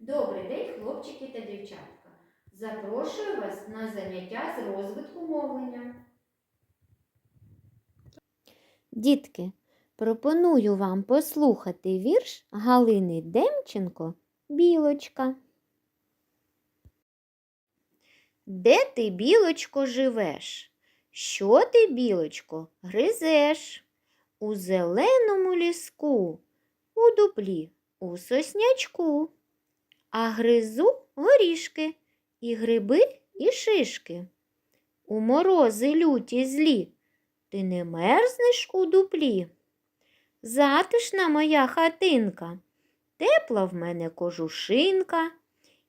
Добрий день, хлопчики та дівчатка. Запрошую вас на заняття з розвитку мовлення. Дітки, пропоную вам послухати вірш Галини Демченко Білочка. Де ти, білочко, живеш? Що ти, білочко, гризеш? У зеленому ліску, у дуплі, у соснячку. А гризу горішки, і гриби, і шишки. У морози люті злі. Ти не мерзнеш у дуплі? Затишна моя хатинка, тепла в мене кожушинка,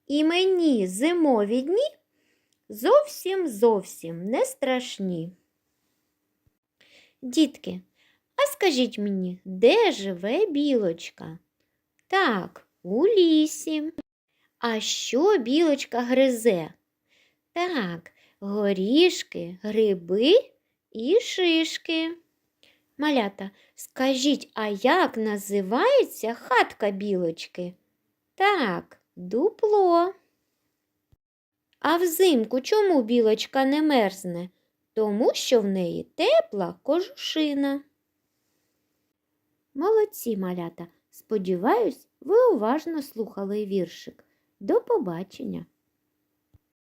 і мені зимові дні зовсім зовсім не страшні. Дітки, а скажіть мені, де живе білочка? Так, у лісі. А що білочка гризе? Так, горішки, гриби і шишки. Малята, скажіть, а як називається хатка білочки? Так, дупло. А взимку чому білочка не мерзне? Тому що в неї тепла кожушина. Молодці, малята. Сподіваюсь, ви уважно слухали віршик. До побачення!